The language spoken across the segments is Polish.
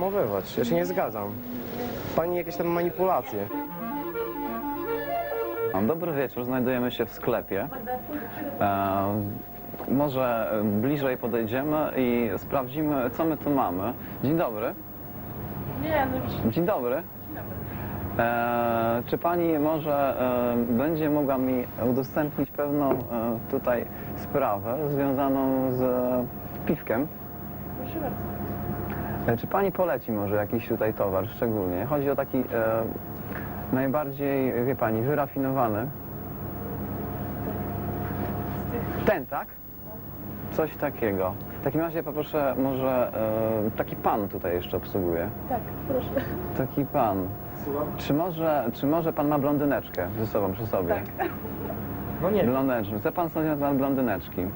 Mowywać. Ja się nie zgadzam. Pani jakieś tam manipulacje. Dobry wieczór, znajdujemy się w sklepie. E, może bliżej podejdziemy i sprawdzimy, co my tu mamy. Dzień dobry. Nie, no już Dzień dobry. E, czy pani może e, będzie mogła mi udostępnić pewną e, tutaj sprawę związaną z e, piwkiem? proszę bardzo. E, Czy pani poleci może jakiś tutaj towar szczególnie? Chodzi o taki e, najbardziej, wie pani, wyrafinowany. Ten, tak? Coś takiego. W takim razie poproszę może e, taki pan tutaj jeszcze obsługuje. Tak, proszę. Taki pan. Czy może, czy może pan ma blondyneczkę ze sobą przy sobie? Tak. No nie. Blondyneczkę. Chce pan sobie na temat blondyneczki?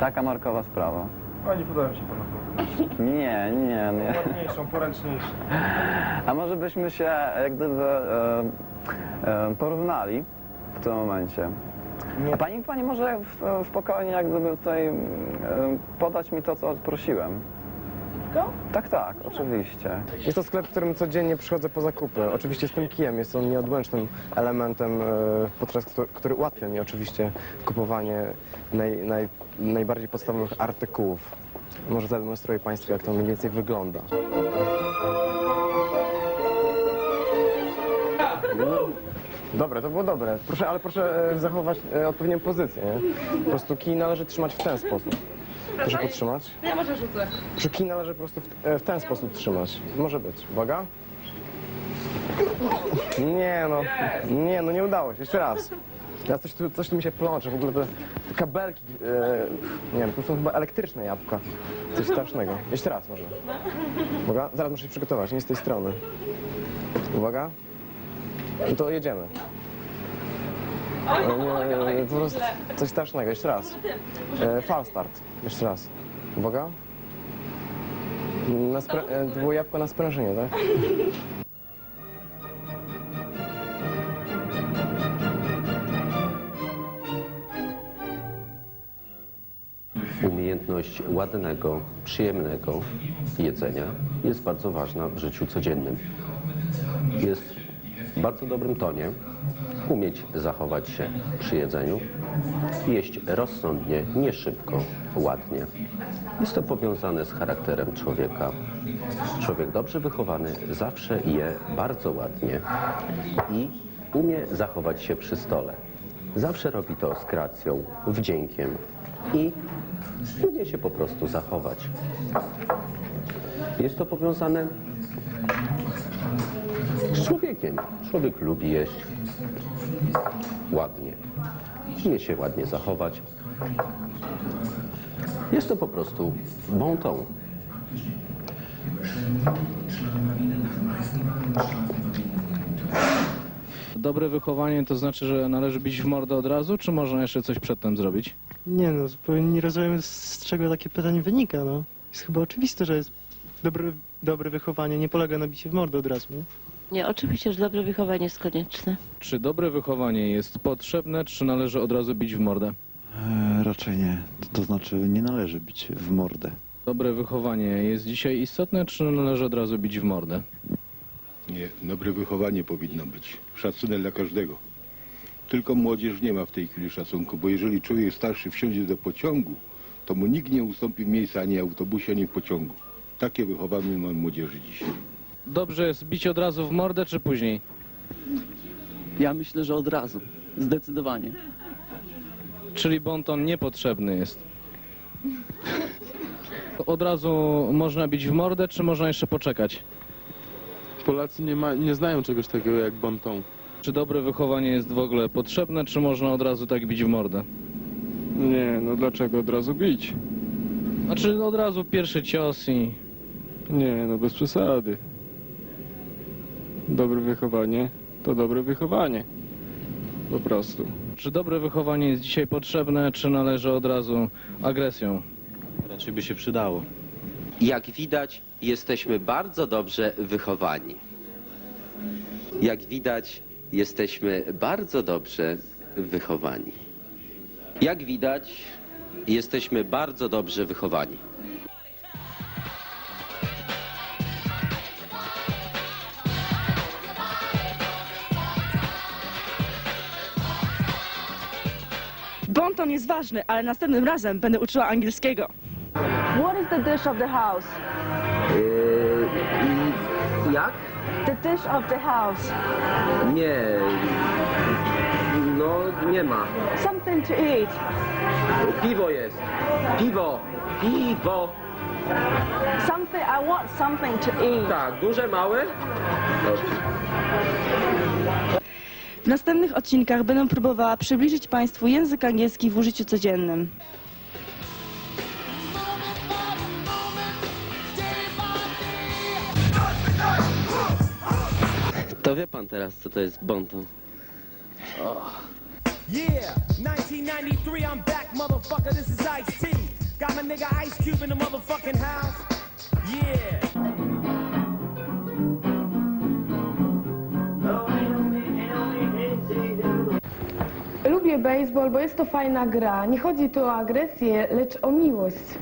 Taka markowa sprawa. Pani podoba mi się pana blondyneczka. Nie, nie, nie. Ładniejszą, poręczniejszą. A może byśmy się jak gdyby e, e, porównali w tym momencie. Nie. A pani, pani może w, w spokojnie jak gdyby tutaj e, podać mi to, co prosiłem. Tak, tak, oczywiście. Jest to sklep, w którym codziennie przychodzę po zakupy. Oczywiście z tym kijem jest on nieodłącznym elementem, e, podczas któ- który ułatwia mi oczywiście kupowanie naj, naj, najbardziej podstawowych artykułów. Może zademonstruję Państwu, jak to mniej więcej wygląda. Dobre, to było dobre. Proszę, ale proszę e, zachować e, odpowiednią pozycję. Nie? Po prostu kij należy trzymać w ten sposób. Proszę podtrzymać. Ja może rzucę. Przy kij należy po prostu w, e, w ten sposób trzymać. Może być. Uwaga. Nie no, nie no, nie udało się. Jeszcze raz. Ja coś tu, coś tu mi się plącze, w ogóle te, te kabelki, e, nie wiem, to są chyba elektryczne jabłka. Coś strasznego. Jeszcze raz może. Uwaga, zaraz muszę się przygotować, nie z tej strony. Uwaga. No to jedziemy. Nie, po prostu coś strasznego. Jeszcze raz. E, fal start. Jeszcze raz. Uwaga. Na spra- e, to było jabłko na sprężynie, tak? Umiejętność ładnego, przyjemnego jedzenia jest bardzo ważna w życiu codziennym. Jest w bardzo dobrym tonie umieć zachować się przy jedzeniu, jeść rozsądnie, nie szybko, ładnie. Jest to powiązane z charakterem człowieka. Człowiek dobrze wychowany zawsze je bardzo ładnie i umie zachować się przy stole. Zawsze robi to z gracją, wdziękiem i umie się po prostu zachować. Jest to powiązane z człowiekiem. Człowiek lubi jeść ładnie, umie się ładnie zachować. Jest to po prostu bon ton. Dobre wychowanie to znaczy, że należy bić w mordę od razu, czy można jeszcze coś przedtem zrobić? Nie no, zupełnie nie rozumiem z czego takie pytanie wynika, no. Jest chyba oczywiste, że jest dobre, dobre wychowanie nie polega na biciu w mordę od razu, nie? Nie, oczywiście, że dobre wychowanie jest konieczne. Czy dobre wychowanie jest potrzebne, czy należy od razu bić w mordę? E, Raczej nie. To, to znaczy nie należy bić w mordę. Dobre wychowanie jest dzisiaj istotne, czy należy od razu bić w mordę? Nie, dobre wychowanie powinno być. Szacunek dla każdego. Tylko młodzież nie ma w tej chwili szacunku, bo jeżeli człowiek starszy wsiądzie do pociągu, to mu nikt nie ustąpi miejsca ani autobusie, ani w pociągu. Takie wychowanie ma młodzieży dzisiaj. Dobrze jest bić od razu w mordę, czy później? Ja myślę, że od razu. Zdecydowanie. Czyli bonton niepotrzebny jest. Od razu można bić w mordę, czy można jeszcze poczekać? Polacy nie, ma, nie znają czegoś takiego jak bonton. Czy dobre wychowanie jest w ogóle potrzebne, czy można od razu tak bić w mordę? Nie, no dlaczego od razu bić? Znaczy od razu pierwszy cios i... Nie, no bez przesady. Dobre wychowanie to dobre wychowanie. Po prostu. Czy dobre wychowanie jest dzisiaj potrzebne, czy należy od razu agresją? Raczej by się przydało. Jak widać, jesteśmy bardzo dobrze wychowani. Jak widać, jesteśmy bardzo dobrze wychowani. Jak widać, jesteśmy bardzo dobrze wychowani. Bonton jest ważny, ale następnym razem będę uczyła angielskiego. What is the dish of the house? Jak? The dish of the house. Nie. No, nie ma. Something to eat. Piwo jest. Piwo. Piwo. Something, I want something to eat. Tak, duże, małe? Dobrze. W następnych odcinkach będę próbowała przybliżyć Państwu język angielski w użyciu codziennym. To wie pan teraz, co to jest bonton. Yeah, 1993, I'm back, motherfucker. This is Ice T. Got my nigga Ice Cube in the motherfucking house. Yeah. lubię baseball, bo jest to fajna gra. Nie chodzi tu o agresję, lecz o miłość.